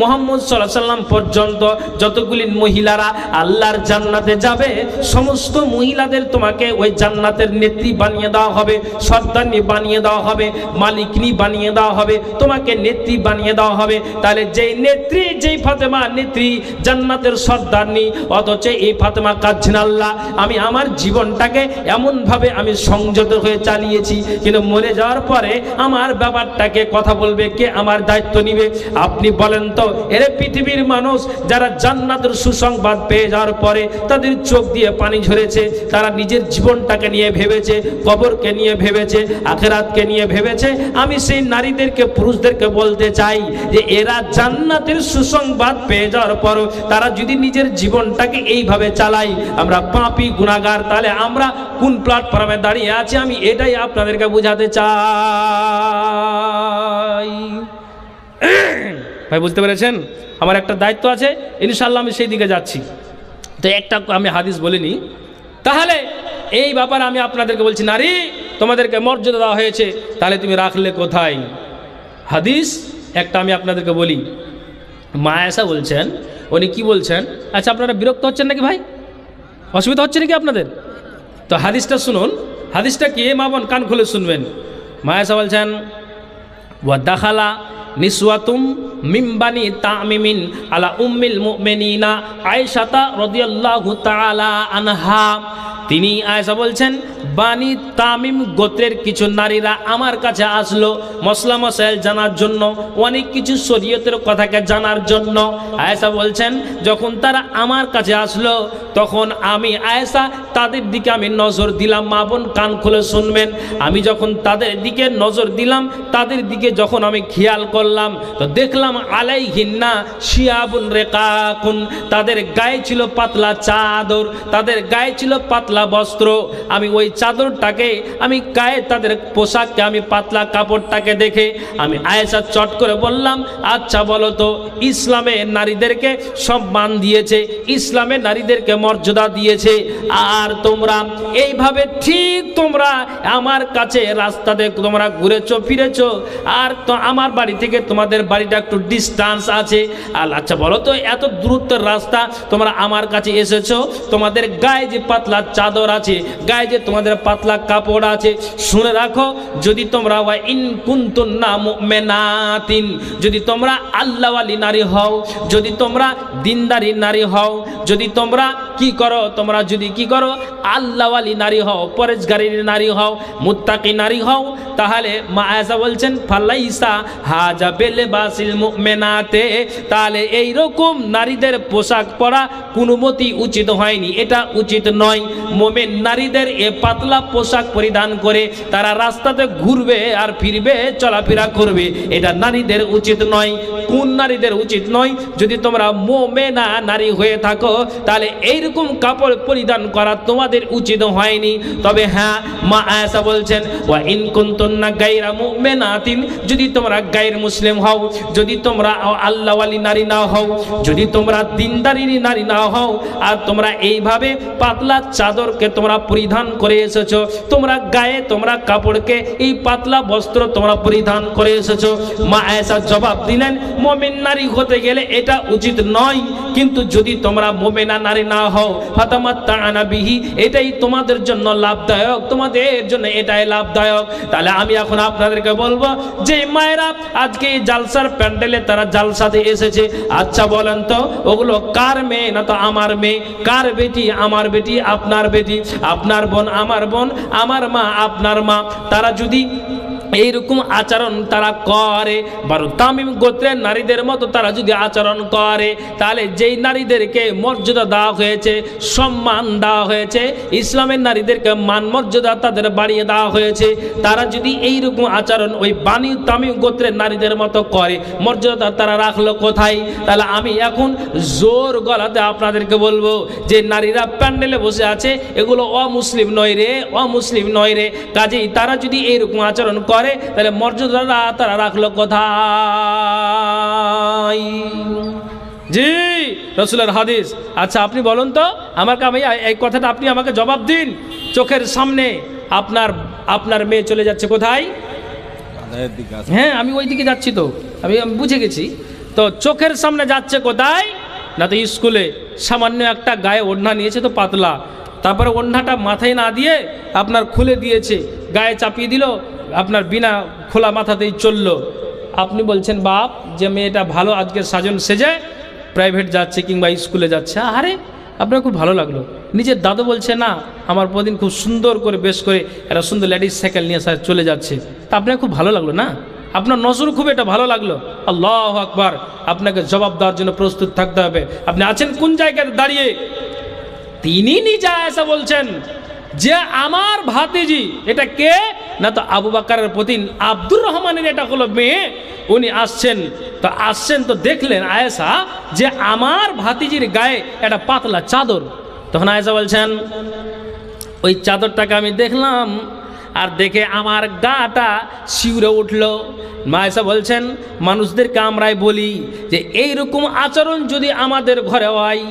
মোহাম্মদ সাল্লাহ সাল্লাম পর্যন্ত যতগুলি মহিলারা আল্লাহর জান্নাতে যাবে, সমস্ত মহিলাদের তোমাকে ওই জান্নাতের নেত্রী বানিয়ে দেওয়া হবে, সর্দারনি বানিয়ে দেওয়া হবে, মালিকনি বানিয়ে দেওয়া হবে, তোমাকে নেত্রী বানিয়ে দেওয়া হবে। তাহলে যেই নেত্রী, যেই ফাতেমা নেত্রী, জান্নাতের সর্দারনি, অথচ এই ফাতেমা কাঁদছেন আল্লাহ, আমি আমার জীবনটাকে এমনভাবে আমি সংযত হয়ে চালিয়েছি, কিন্তু মরে যাওয়ার পরে আমার ব্যাপারটাকে কথা বলবে, কে আমার দায়িত্ব নিবে? আপনি বলেন তো এরে পৃথিবীর মানুষ যারা জান্নাতের সুসংবাদ পেয়ে যাওয়ার পরে তাদের চোখ দিয়ে পানি ঝরেছে, তারা নিজের জীবনটাকে নিয়ে ভেবেছে, কবরকে নিয়ে ভেবেছে, আখেরাতকে নিয়ে ভেবেছে। আমি সেই নারীদেরকে, পুরুষদেরকে বলতে চাই যে এরা জান্নাতের সুসংবাদ পেয়ে যাওয়ার পর তারা যদি নিজের জীবনটাকে এইভাবে চালাই আমরা পাপি গুণাগার তাহলে আমরা কোন প্ল্যাটফর্মে দাঁড়িয়ে আছি? আমি এটাই আপনাদেরকে বোঝাতে চাই। ভাই, বুঝতে পেরেছেন? আমার একটা দায়িত্ব আছে ইনশাল্লাহ আমি সেই দিকে যাচ্ছি। তো একটা আমি হাদিস বলিনি। তাহলে এই ব্যাপারে আমি আপনাদেরকে বলছি, নারী, তোমাদেরকে মর্যাদা দেওয়া হয়েছে, তাহলে তুমি রাখলে কোথায়? হাদিস একটা আমি আপনাদেরকে বলি। মায়াসা বলছেন, উনি কি বলছেন? আচ্ছা আপনারা বিরক্ত হচ্ছেন নাকি ভাই? অসুবিধা হচ্ছে নাকি আপনাদের? তো হাদিসটা শুনুন। হাদিসটা কি? মা বোন কান খুলে শুনবেন। মায়াসা বলছেন ওয়াদাখালা নিসওয়াতুম মিম্বানি তামিমিন আলা উম্মিল মুমিনিনা আয়েশাতা রাদিয়াল্লাহু তাআলা আনহা। তিনি আয়েশা বলছেন বানি তামিম গোত্রের কিছু নারীরা আমার কাছে আসলো মশলা মশাইল জানার জন্য, অনেক কিছু শরীয়তের কথাকে জানার জন্য। আয়েশা বলছেন, যখন তারা আমার কাছে আসলো, তখন আমি আয়েশা তাদের দিকে আমি নজর দিলাম, মা বোন কান খুলে শুনবেন। আমি যখন তাদের দিকে নজর দিলাম, তাদের দিকে যখন আমি খেয়াল করলাম, তো দেখলাম আলাই হিন্না শিয়াবুন রেকাকুন। তাদের গায়ে ছিল পাতলা চাদর, তাদের গায়ে ছিল পাতলা বস্ত্র। আমি ওই চাদরটাকে আমি গায়ে তাদের পোশাককে, আমি পাতলা কাপড়টাকে দেখে আমি আয়েশা চট করে বললাম আচ্ছা বলো তো ইসলামে নারীদেরকে সম্মান দিয়েছে ইসলামে নারীদেরকে মর্যাদা দিয়েছে, আর তোমরা এইভাবে ঠিক তোমরা আমার কাছে রাস্তাতে তোমরা ঘুরেছো, ফিরেছো, আর তো আমার বাড়ি থেকে তোমাদের বাড়িটা একটু ডিস্টান্স আছে। আর আচ্ছা বলো তো, এত দূরত্বের রাস্তা তোমরা আমার কাছে এসেছ, তোমাদের গায়ে যে পাতলা চাদর আছে, গায়ে যে তোমাদের পাতলা কাপড় আছে, শুনে রাখো, যদি তোমরা ওয়া ইন কুন্তুন্না মুমিনাতিন, যদি তোমরা আল্লাহওয়ালি নারী হও, যদি তোমরা দিনদারি নারী হও, যদি তোমরা কি করো? তোমরা যদি কি করো আল্লাহওয়ালি নারী হও পরেশগারীর নারী হও, মুত্তাকি নারী হও, তাহলে মা আয়েশা বলছেন, ফালাইসা হাজা বেলে বাসিল মুমিনাতে। তাহলে এই রকম নারীদের পোশাক পরা কোনো মতি উচিত হয়নি। এটা উচিত নয়। মোমেন নারীদের এ পাতলা পোশাক পরিধান করে তারা রাস্তাতে ঘুরবে আর ফিরবে, চলাফেরা করবে। এটা নারীদের উচিত নয়। কোন নারীদের উচিত নয়? যদি তোমরা মোমেনা নারী হয়ে থাকো, তাহলে এইরকম কাপড় পরিধান করা তোমাদের উচিত হয়নি। তবে হ্যাঁ মা আয়েশা বলছেন, ওয়া ইন কুনতুন্না গায়রা মুমিনাতিন যদি তোমরা গায়ের মুসলিম হও, যদি তোমরা আল্লাহওয়ালি নারী না হও, যদি তোমরা দিনদারি নারী না হও, আর তোমরা এইভাবে পাতলা চাদরকে তোমরা পরিধান করে এসেছ, তোমরা গায়ে তোমরা কাপড়কে এই পাতলা বস্ত্র তোমরা পরিধান করে এসেছ। মা আয়েশা জবাব দিলেন, মোমেন নারী হতে গেলে এটা উচিত নয়, কিন্তু যদি তোমরা মোমেনা নারী না হও ফাতামাত তাআনা বিহি, এটাই তোমাদের জন্য লাভদায়ক, তোমাদের জন্য এটাই লাভদায়ক। তাহলে আমি এখন আপনাদেরকে বলব, যে মায়েরা আজকে এই জালসার প্যান্ডেলে তারা জালসাতে এসেছে আচ্ছা বলেন তো, ওগুলো কার মেয়ে? না তো আমার মেয়ে। কার বেটি? আমার বেটি, আপনার বেটি। আপনার বোন, আমার বোন, আমার মা, আপনার মা। তারা যদি এইরকম আচরণ তারা করে। বারো তামিম গোত্রের নারীদের মতো তারা যদি আচরণ করে, তাহলে যেই নারীদেরকে মর্যাদা দেওয়া হয়েছে, সম্মান দেওয়া হয়েছে, ইসলামের নারীদেরকে মান মর্যাদা তাদের বাড়িয়ে দেওয়া হয়েছে, তারা যদি এইরকম আচরণ ওই বাণী তামিম গোত্রের নারীদের মতো করে, মর্যাদা তারা রাখল কোথায়? তাহলে আমি এখন জোর গলাতে আপনাদেরকে বলব যে নারীরা প্যান্ডেলে বসে আছে, এগুলো অমুসলিম নয় রে, অমুসলিম নয় রে। কাজেই তারা যদি এইরকম আচরণ করে তাহলে মর্যাদাটা তারা রাখল কোথায়? জি রসুলের হাদিস। আচ্ছা আপনি বলুন তো আমার আমি এই কথাটা আপনি আমাকে জবাব দিন। চোখের সামনে আপনার আপনার মেয়ে চলে যাচ্ছে কোথায়? হ্যাঁ আমি ওই দিকে যাচ্ছি তো। আমি আমি বুঝে গেছি। তো চোখের সামনে যাচ্ছে কোথায়? না তো স্কুলে সামান্য একটা গায়ে ওড়না নিয়েছে তো পাতলা। তারপরে ওড়নাটা মাথায় না দিয়ে আপনার খুলে দিয়েছে গায়ে চাপিয়ে দিল আপনার বিনা খোলা মাথাতেই চলল। আপনি বলছেন, বাপ, যে মেয়েটা ভালো আজকে সাজন সেজে প্রাইভেট যাচ্ছে কিংবা স্কুলে যাচ্ছে। আরে আপনার খুব ভালো লাগল। নিজের দাদু বলছে, না, আমার প্রতিদিন খুব সুন্দর করে বেশ করে একটা সুন্দর লেডিস সাইকেল নিয়ে চলে যাচ্ছে। তা আপনার খুব ভালো লাগল না? আপনার নজর খুব এটা ভালো লাগল। আল্লাহ আকবার, আপনাকে জবাব দেওয়ার জন্য প্রস্তুত থাকতে হবে। আপনি আছেন কোন জায়গায় দাঁড়িয়ে? তিনি নিজে এসে বলছেন, যে আমার ভাতিজি, এটা কে? না তো আবু বাকারের প্রতি আব্দুর রহমানের এটা হলো মেয়ে, উনি আসছেন। তো আসছেন তো দেখলেন আয়েসা যে আমার ভাতিজির গায়ে একটা পাতলা চাদর। তখন আয়েসা বলছেন, ওই চাদরটাকে আমি দেখলাম আর দেখে আমার গাটা শিউরে উঠল। মায়েসা বলছেন, মানুষদেরকে আমরাই বলি যে এই রকম আচরণ যদি আমাদের ঘরে হয়,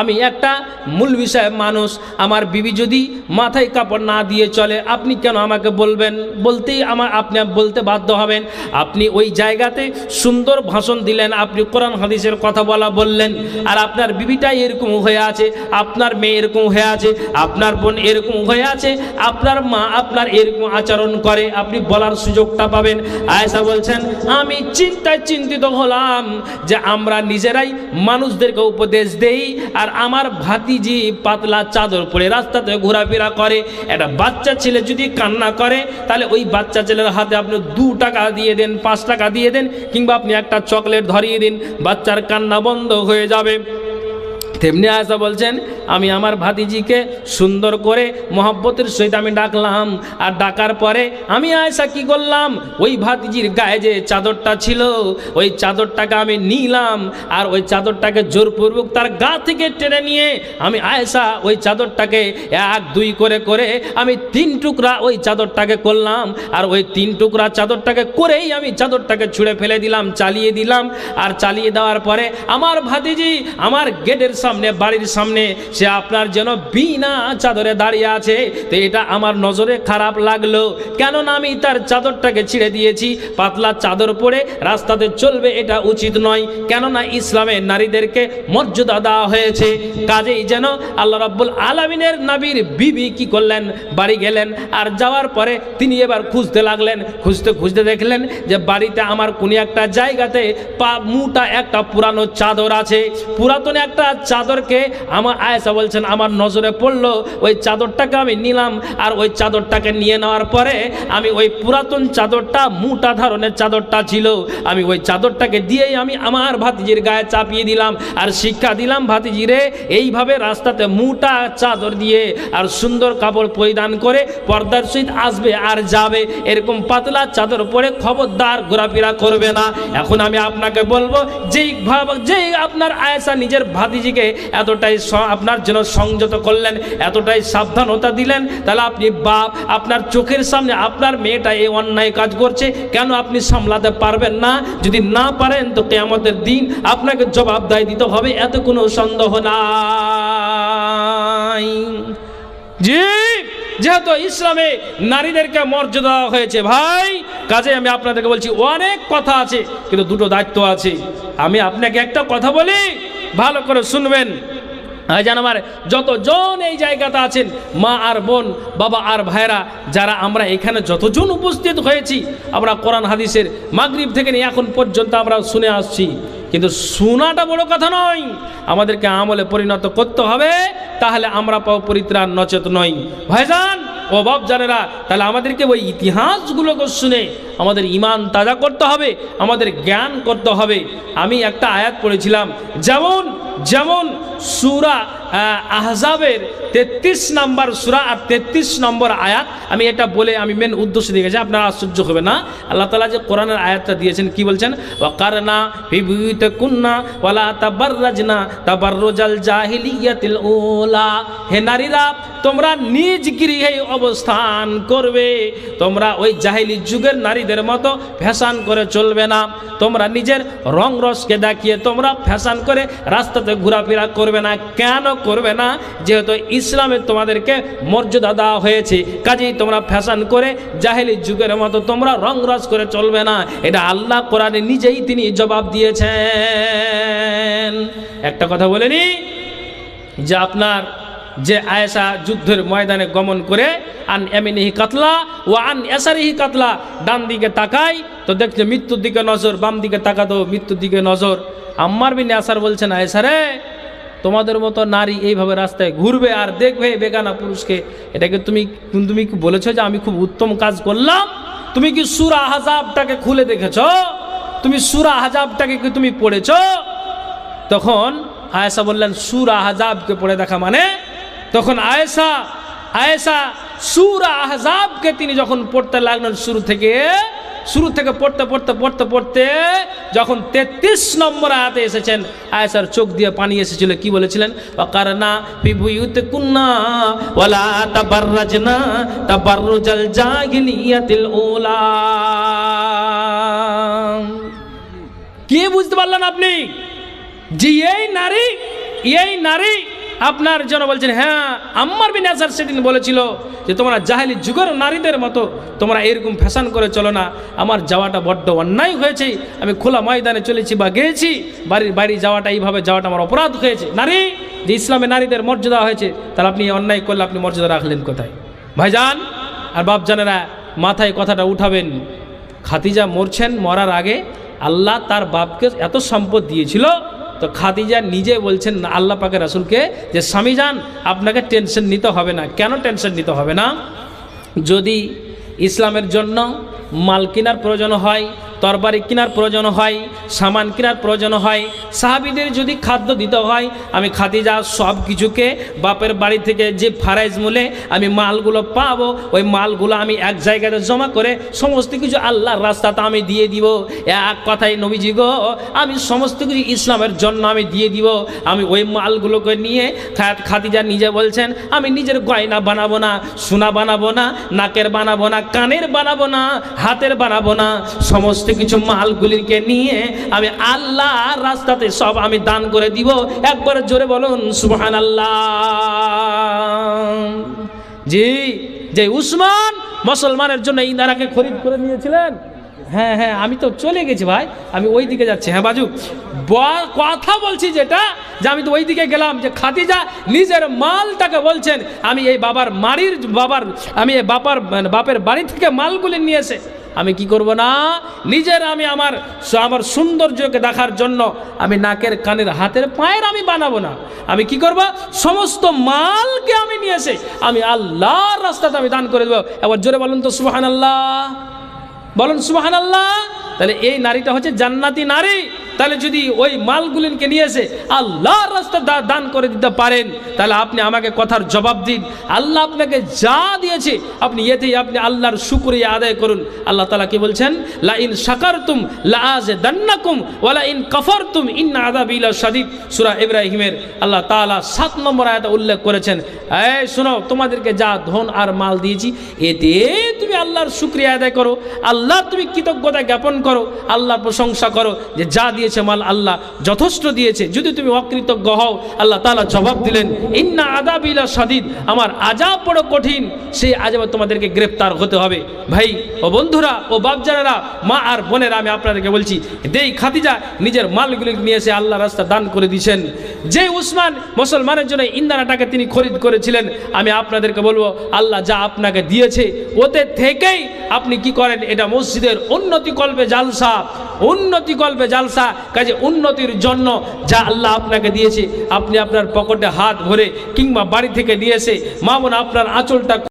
আমি একটা মূল বিষয় মানুষ, আমার বিবি যদি মাথায় কাপড় না দিয়ে চলে, আপনি কেন আমাকে বলবেন? বলতেই আমার, আপনি বলতে বাধ্য হবেন। আপনি ওই জায়গাতে সুন্দর ভাষণ দিলেন, আপনি কোরআন হাদিসের কথা বলা বললেন, আর আপনার বিবিটাই এরকম হয়ে আছে, আপনার মেয়ে এরকম হয়ে আছে, আপনার বোন এরকম হয়ে আছে, আপনার মা, আপনার এরকম আচরণ করে, আপনি বলার সুযোগটা পাবেন। আয়েশা বলছেন, আমি চিন্তায় চিন্তিত হলাম যে আমরা নিজেরাই মানুষদেরকে উপদেশ দেই আর আমার ভাতিজি পাতলা চাদর পরে রাস্তাতে ঘোরাফেরা করে। একটা বাচ্চা ছেলে যদি কান্না করে, তাহলে ওই বাচ্চা ছেলের হাতে আপনি দু টাকা দিয়ে দেন, পাঁচ টাকা দিয়ে দেন, কিংবা আপনি একটা চকলেট ধরিয়ে দিন, বাচ্চার কান্না বন্ধ হয়ে যাবে। তেমনি আয়সা বলছেন, আমি আমার ভাতিজিকে সুন্দর করে মহব্বতের সহিত আমি ডাকলাম। আর ডাকার পরে আমি আয়সা কি করলাম? ওই ভাতিজির গায়ে যে চাদরটা ছিল, ওই চাদরটাকে আমি নিলাম। আর ওই চাদরটাকে জোরপূর্বক তার গা থেকে টেনে নিয়ে আমি আয়সা ওই চাদরটাকে এক, দুই করে করে আমি তিন টুকরা ওই চাদরটাকে করলাম। আর ওই তিন টুকরা চাদরটাকে করেই আমি চাদরটাকে ছুঁড়ে ফেলে দিলাম, চালিয়ে দিলাম। আর চালিয়ে দেওয়ার পরে আমার ভাতিজি আমার গেটের সামনে বাড়ির সামনে, সে আপনার যেন বিনা চাদরে দাঁড়িয়ে আছে। তো এটা আমার নজরে খারাপ লাগল। কেননা আমি তার চাদরটাকে ছিঁড়ে দিয়েছি। পাতলা চাদর পরে রাস্তাতে চলবে এটা উচিত নয়। কেননা ইসলামে নারীদেরকে মর্যাদা দেওয়া হয়েছে। কাজেই যেন আল্লাহ রাব্বুল আলমিনের নাবির বিবি কি করলেন? বাড়ি গেলেন আর যাওয়ার পরে তিনি এবার খুঁজতে লাগলেন। খুঁজতে খুঁজতে দেখলেন যে বাড়িতে আমার কোন একটা জায়গাতে পা মুটা একটা পুরানো চাদর আছে। পুরাতন একটা চাদরকে আমার আয়েসা বলছেন, আমার নজরে পড়ল, ওই চাদরটাকে আমি নিলাম আর ওই চাদরটাকে নিয়ে নেওয়ার পরে আমি ওই পুরাতন চাদরটা, মুটা ধরনের চাদরটা ছিল, আমি ওই চাদরটাকে দিয়েই আমি আমার ভাতিজির গায়ে চাপিয়ে দিলাম আর শিক্ষা দিলাম, ভাতিজিরে, এইভাবে রাস্তাতে মুটা চাদর দিয়ে আর সুন্দর কাপড় পরিধান করে পর্দার সহিত আসবে আর যাবে, এরকম পাতলা চাদর পরে খবরদার ঘোরাফেরা করবে না। এখন আমি আপনাকে বলব, যেই ভাব, যেই আপনার আয়েশা নিজের ভাতিজিকে এতটাই আপনার জন্য সংযত করলেন, এতটাই সাবধানতা দিলেন, তাহলে আপনি বাপ, আপনার চোখের সামনে আপনার মেয়েটা এই অন্যায় কাজ করছে, কেন আপনি সামলাতে পারবেন না? যদি না পারেন তো কেয়ামতের দিন আপনাকে জবাবদাহি দিতে হবে, এত কোনো সন্দেহ নাই। জি, যেহেতু ইসলামে নারীদেরকে মর্যাদা দেওয়া হয়েছে, ভাই কাজে আমি আপনাদেরকে বলছি, অনেক কথা আছে, কিন্তু দুটো দায়িত্ব আছে। আমি আপনাকে একটা কথা বলি ভালো করে শুনবেন। যেন আমার, যতজন এই জায়গাতে আছেন, মা আর বোন, বাবা আর ভাইরা যারা আমরা এখানে যতজন উপস্থিত হয়েছি, আমরা কোরআন হাদিসের মাগরিব থেকে নিয়ে এখন পর্যন্ত আমরা শুনে আসছি। কিন্তু শোনাটা বড় কথা নয়, আমাদেরকে আমলে পরিণত করতে হবে, তাহলে আমরা পাও পরিত্রাণ, নচেত নই। ভাইজান বাপ জানেরা, তাহলে আমাদেরকে ওই ইতিহাসগুলোকে শুনে আমাদের ইমান তাজা করতে হবে আমাদের জ্ঞান করতে হবে। আমি একটা আয়াত পড়েছিলাম যেমন যেমন সুরা আহ, আহজাবের তেত্রিশ নম্বর সুরা আর তেত্রিশ নম্বর আয়াত আমি এটা বলে আমি মেন উদ্দেশ্য দিয়ে গেছি আপনারা আশ্চর্য হবে না। আল্লাহ তালা যে কোরআনের আয়াতটা দিয়েছেন কি বলছেন? ওয়াকারনা বিবিত কুন্না ওয়ালা তাবার রাজনা তাবার রোজাল জাহিলিয়াতিল ওলা হে নারীরা তোমরা নিজ গৃহে অবস্থান করবে তোমরা ওই জাহিলি যুগের নারীদের মতো ফ্যাশান করে চলবে না। তোমরা নিজের রং রসকে দেখিয়ে তোমরা ফ্যাশান করে রাস্তাতে ঘোরাফেরা করবে না। কেন করবে না? যেহেতু ইসলামে তোমাদেরকে মর্যাদা দেওয়া হয়েছে, কাজেই তোমরা ফ্যাশান করে জাহেলি যুগের মতো তোমরা রং রস করে চলবে না। এটা আল্লাহ কোরআনে নিজেই তিনি জবাব দিয়েছেন। একটা কথা বলেনি যে আপনার যে আয়েশা যুদ্ধের ময়দানে গমন করে, আন এমিনিহি কাতলা ও আন এসারিহি কাতলা, ডান দিকে তাকাই তো দেখছে মৃত্যুর দিকে নজর, বাম দিকে তাকাতো মৃত্যুর দিকে নজর। আম্মার বিন আসার বলছেন আয়েশা রে, তোমাদের মতো নারী এইভাবে রাস্তায় ঘুরবে আর দেখবে বেগানা পুরুষকে। এটাকে তুমি তুমি কি বলেছ যে আমি খুব উত্তম কাজ করলাম? তুমি কি সুরা হাজাবটাকে খুলে দেখেছ? তুমি সুরা হাজাবটাকে কি তুমি পড়েছ? তখন আয়েশা বললেন, সুর আহজাবকে পড়ে দেখা মানে তখন আয়েশা আয়েশা সুর আহজাবকে তিনি যখন পড়তে লাগলেন শুরু থেকে শুরু থেকে পড়তে পড়তে পড়তে পড়তে, যখন তেত্রিশ নম্বর আয়াতে এসেছেন, আয়েশার চোখ দিয়ে পানি এসেছিল, কি বলেছিলেন? অকারনা বিভুয়ুতে কুন্না ওয়ালা তাবাররাজনা তাবাররুজাল জাহিলিয়াতিল উলা. কে বুঝতে পারলেন আপনি? যে এই নারী এই নারী আপনার জন্য বলছেন হ্যাঁ আম্মার বিন আসার সেদিন বলেছিল যে, তোমরা জাহেলি যুগের নারীদের মতো তোমরা এরকম ফ্যাশন করে চলো না। আমার যাওয়াটা বড্ড অন্যায় হয়েছে। আমি খোলা ময়দানে চলেছি বা গিয়েছি, বাড়ির বাড়ি যাওয়াটা, এইভাবে যাওয়াটা আমার অপরাধ হয়েছে। নারী, যে ইসলামে নারীদের মর্যাদা হয়েছে, তাহলে আপনি অন্যায় করলে আপনি মর্যাদা রাখলেন কোথায়? ভাইজান, আর বাপজানেরা মাথায় কথাটা উঠাবেন। খাতিজা মরছেন, মরার আগে আল্লাহ তার বাপকে এত সম্পদ দিয়েছিল তো খাদিজা নিজে বলছেন আল্লাহ পাকে রাসুলকে যে, স্বামী যান, আপনাকে টেনশন নিতে হবে না। কেন টেনশন নিতে হবে না? যদি ইসলামের জন্য মাল কেনার প্রয়োজন হয় তরবারি কেনার প্রয়োজন হয়, সামান কেনার প্রয়োজন হয়। সাহাবিদের যদি খাদ্য দিতে হয়, আমি খাদিজা সব কিছুকে বাপের বাড়ি থেকে যে ফারাইজ মূলে আমি মালগুলো পাবো, ওই মালগুলো আমি এক জায়গাতে জমা করে সমস্ত কিছু আল্লাহর রাস্তাতে আমি দিয়ে দিব। এক কথাই নবীজি গো, আমি সমস্ত কিছু ইসলামের জন্য আমি দিয়ে দিব। আমি ওই মালগুলোকে নিয়ে খা- খাদিজা নিজে বলছেন, আমি নিজের গয়না বানাবো না, সোনা বানাবো না, নাকের বানাবো না, কানের বানাবো না, হাতের বানাবো না। সমস্ত কিছু মালগুলিকে নিয়ে আমি আল্লাহ রাস্তাতে সব আমি দান করে দিব। একবার জোরে বলুন সুবহান জি, যে উসমান মুসলমানের জন্য ইনারাকে খরিদ করে নিয়েছিলেন? হ্যাঁ হ্যাঁ আমি তো চলে গেছি ভাই, আমি ওই দিকে যাচ্ছি। হ্যাঁ বাজু কথা বলছি যেটা, যে আমি তো ওই দিকে গেলাম, যে খাদিজা নিজের মালটাকে বলছেন, আমি এই বাবার মারির, বাবার, আমি এই বাবার মানে বাপের বাড়ি থেকে মালগুলি নিয়ে এসে আমি কি করব না? নিজের আমি আমার আমার সৌন্দর্যকে দেখার জন্য আমি নাকের কানের হাতের পায়ের আমি বানাবো না। আমি কি করব? সমস্ত মালকে আমি নিয়ে এসে আমি আল্লাহর রাস্তাতে আমি দান করে দেবো। এবার জোরে বলুন তো সুবাহান আল্লাহ বলুন সুবাহান আল্লাহ তাহলে এই নারীটা হচ্ছে জান্নাতি নারী। তাহলে যদি ওই মালগুলিকে নিয়ে এসে আল্লাহর রাস্তা দান করে দিতে পারেন, তাহলে আপনি আমাকে কথার জবাব দিন। আল্লাহ আপনাকে যা দিয়েছে, আপনি এতেই আপনি আল্লাহর শুক্রিয়া আদায় করুন। আল্লাহ তালা কি বলছেন? লা ইন শাকারতুম লা আজ ইন কাফারতুম ইন আদাবিলা সাদিদ সুরা ইব্রাহিমের আল্লাহ তাআলা সাত নম্বর আয়াতে উল্লেখ করেছেন, এই শোনো, তোমাদেরকে যা ধন আর মাল দিয়েছি, এতে তুমি আল্লাহর শুক্রিয়া আদায় করো। আল্লাহ তুমি কৃতজ্ঞতা জ্ঞাপন করো। আল্লাহর প্রশংসা করো যে যা দিয়েছে মাল আল্লাহ, যথেষ্ট দিয়েছে। যদি তুমি অকৃতজ্ঞ হও, আল্লাহ তালা জবাব দিলেন, ইন্না আদাবিলা সাদিদ আমার আজাব বড় কঠিন, সেই আজাবে তোমাদেরকে গ্রেপ্তার হতে হবে। ভাই, ও বন্ধুরা, ও বাপজানেরা, মা আর বোনেরা, আমি আপনাদেরকে বলছি, দেই খাদিজা নিজের মালগুলি নিয়ে এসে আল্লাহ রাস্তা দান করে দিয়েছেন। যে উসমান মুসলমানের জন্য ইন্দানাটাকে তিনি খরিদ করেছিলেন, আমি আপনাদেরকে বলব, আল্লাহ যা আপনাকে দিয়েছে, ওতে থেকেই আপনি কি করেন? এটা মসজিদের উন্নতি কল্পে জালসা, উন্নতি কল্পে জালসা কাজে উন্নতির জন্য যা আল্লাহ আপনাকে দিয়েছে, আপনি আপনার পকেটে হাত ভরে কিংবা বাড়ি থেকে নিয়ে এসে মা বোন আপনার আঁচলটা